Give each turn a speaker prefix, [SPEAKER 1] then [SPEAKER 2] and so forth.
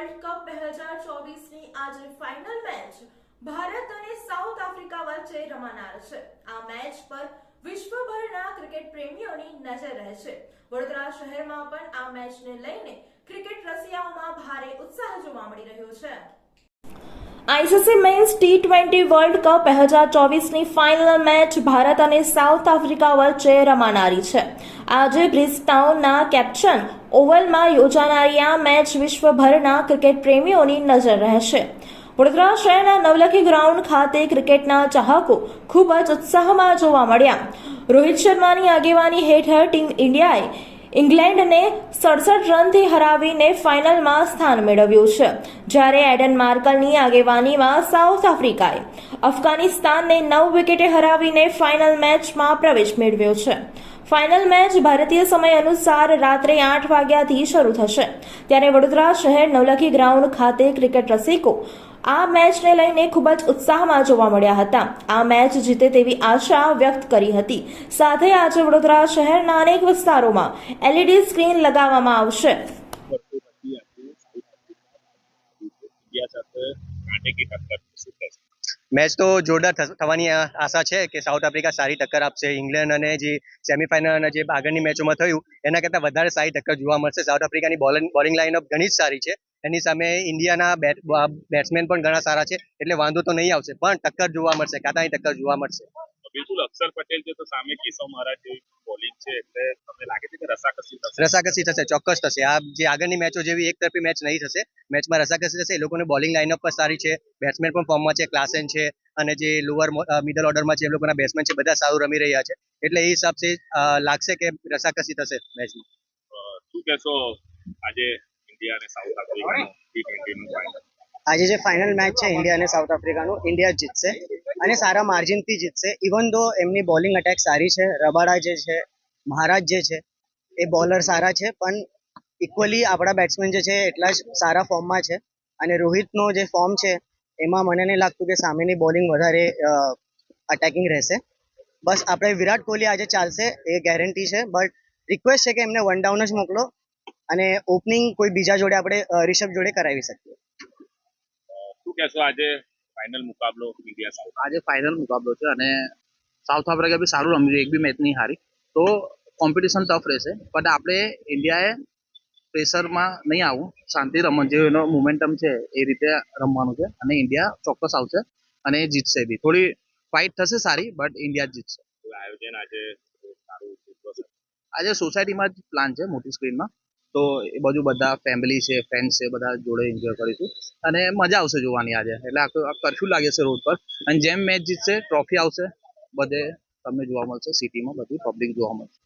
[SPEAKER 1] World cup બે હજાર ચોવીસની આજે ફાઇનલ મેચ ભારત અને સાઉથ આફ્રિકા વચ્ચે રમાનાર છે. આ મેચ પર વિશ્વભરના ક્રિકેટ પ્રેમીઓની નજર રહેશે વડોદરા શહેરમાં પણ આ મેચને લઈને ક્રિકેટ રસિયાઓમાં ભારે ઉત્સાહ જોવા મળી રહ્યો છે. ICC men's T twenty world cup બે હજાર ચોવીસની ફાઇનલ મેચ ભારત અને સાઉથ આફ્રિકા વચ્ચે રમાનારી છે. આજે બ્રિજટાઉનના કેપ્ટન ઓવલમાં યોજાનારી આ મેચ વિશ્વભરના ક્રિકેટ પ્રેમીઓની નજર રહેશે. વડોદરા શહેરના નવલખી ગ્રાઉન્ડ ખાતે ક્રિકેટના ચાહકો ખૂબ જ ઉત્સાહમાં જોવા મળ્યા. રોહિત શર્માની આગેવાની હેઠળ ટીમ ઇન્ડિયાએ ઇંગ્લેન્ડને સડસઠ રનથી હરાવીને ફાઇનલમાં સ્થાન મેળવ્યું છે, જ્યારે એડન માર્કલની આગેવાનીમાં સાઉથ આફ્રિકાએ અફઘાનિસ્તાનને નવ વિકેટે હરાવીને ફાઇનલ મેચમાં પ્રવેશ મેળવ્યો છે. ફાઇનલ મેચ ભારતીય સમય અનુસાર રાત્રે આઠ વાગ્યાથી શરૂ થશે, ત્યારે વડોદરા શહેર નવલખી ગ્રાઉન્ડ ખાતે ક્રિકેટ રસિકો આ મેચને લઈને ખૂબ જ ઉત્સાહમાં જોવા મળ્યા હતા. આ મેચ જીતે તેવી આશા વ્યક્ત કરી હતી. સાથે આજે વડોદરા શહેરના અનેક વિસ્તારોમાં એલઈડી સ્ક્રીન લગાવવામાં આવશે.
[SPEAKER 2] મેચ તો જોરદાર થવાની આશા છે કે સાઉથ આફ્રિકા સારી ટક્કર આપશે. ઇંગ્લેન્ડ અને જે સેમીફાઇનલ અને જે આગળની મેચોમાં થયું, એના કરતાં વધારે સારી ટક્કર જોવા મળશે. સાઉથ આફ્રિકાની બોલિંગ બોલિંગ લાઇનઅપ ઘણી જ સારી છે. એની સામે ઇન્ડિયાના બેટ્સમેન પણ ઘણા સારા છે એટલે વાંધો તો નહીં આવશે પણ ટક્કર જોવા મળશે કાતાની ટક્કર જોવા મળશે.
[SPEAKER 3] બિલકુલ અક્ષર પટેલ છે તો સામે કેશવ મહારાજ જેવી બોલિંગ છે એટલે તમને લાગે છે કે રસાકસી થશે?
[SPEAKER 2] રસાકસી થશે ચોક્કસ થશે. આ જે આગળની મેચો જેવી એક તરફી મેચ નહીં થશે. મેચમાં રસાકસી થશે એ લોકોની બોલિંગ લાઇનઅપ પણ સારી છે બેટ્સમેન પણ ફોર્મમાં છે ક્લાસેન છે અને જે લોઅર મિડલ ઓર્ડરમાં છે એ લોકોના બેટ્સમેન છે બધા સારું રમી રહ્યા છે. એટલે એ હિસાબથી લાગશે કે રસાકસી થશે મેચમાં.
[SPEAKER 3] શું કહેશો આજે ઇન્ડિયા અને સાઉથ આફ્રિકાનું ટી ટ્વેન્ટીનું ફાઇનલ
[SPEAKER 4] આજે જે ફાઇનલ મેચ છે ઇન્ડિયા અને સાઉથ આફ્રિકાનું ઇન્ડિયા જીતશે અને સારા માર્જિનથી જીતશે. ઇવન દો એમની બોલિંગ અટેક સારી છે રબાડા જે છે મહારાજ જે છે એ બોલર સારા છે પણ ઇક્વલી આપણા બેટ્સમેન જે છે એટલા જ સારા ફોર્મમાં છે. અને રોહિતનો જે ફોર્મ છે એમાં મને નહીં લાગતું કે સામેની બોલિંગ વધારે અટેકિંગ રહેશે. બસ આપણે વિરાટ કોહલી આજે ચાલશે એ ગેરંટી છે. બટ રિક્વેસ્ટ છે કે એમને વન ડાઉન જ મોકલો. અને ઓપનિંગ કોઈ બીજા જોડે આપણે રિષભ જોડે કરાવી શકીએ.
[SPEAKER 3] શું કહેશો આજે ફાઇનલ મુકાબલો ઇન્ડિયા સાઉથ
[SPEAKER 5] આજે ફાઇનલ મુકાબલો છે અને સાઉથ આફ્રિકા બી સારું રમ્યું એક બી મેચ નહીં હારી. તો કોમ્પિટિશન ટફ રહેશે બટ આપણે ઇન્ડિયાએ પ્રેશરમાં નહીં આવવું શાંતિ રમણ જે એનો મુમેન્ટમ છે એ રીતે રમવાનું છે અને ઇન્ડિયા ચોક્કસ આવશે અને જીતશે બી. થોડી ફાઇટ થશે સારી બટ ઇન્ડિયા જ જીતશે.
[SPEAKER 3] આયોજન આજે સારું
[SPEAKER 5] આજે સોસાયટીમાં જ પ્લાન છે મોટી સ્ક્રીનમાં તો એ બાજુ બધા ફેમિલી છે ફ્રેન્ડ્સ છે, બધા જોડે એન્જોય કરીશું. અને મજા આવશે જોવાની આજે. એટલે આખું કરફ્યુ લાગે છે રોડ પર. અને જેમ મેચ જીતશે ટ્રોફી આવશે, બધે તમને જોવા મળશે સિટીમાં બધી પબ્લિક જોવા મળશે.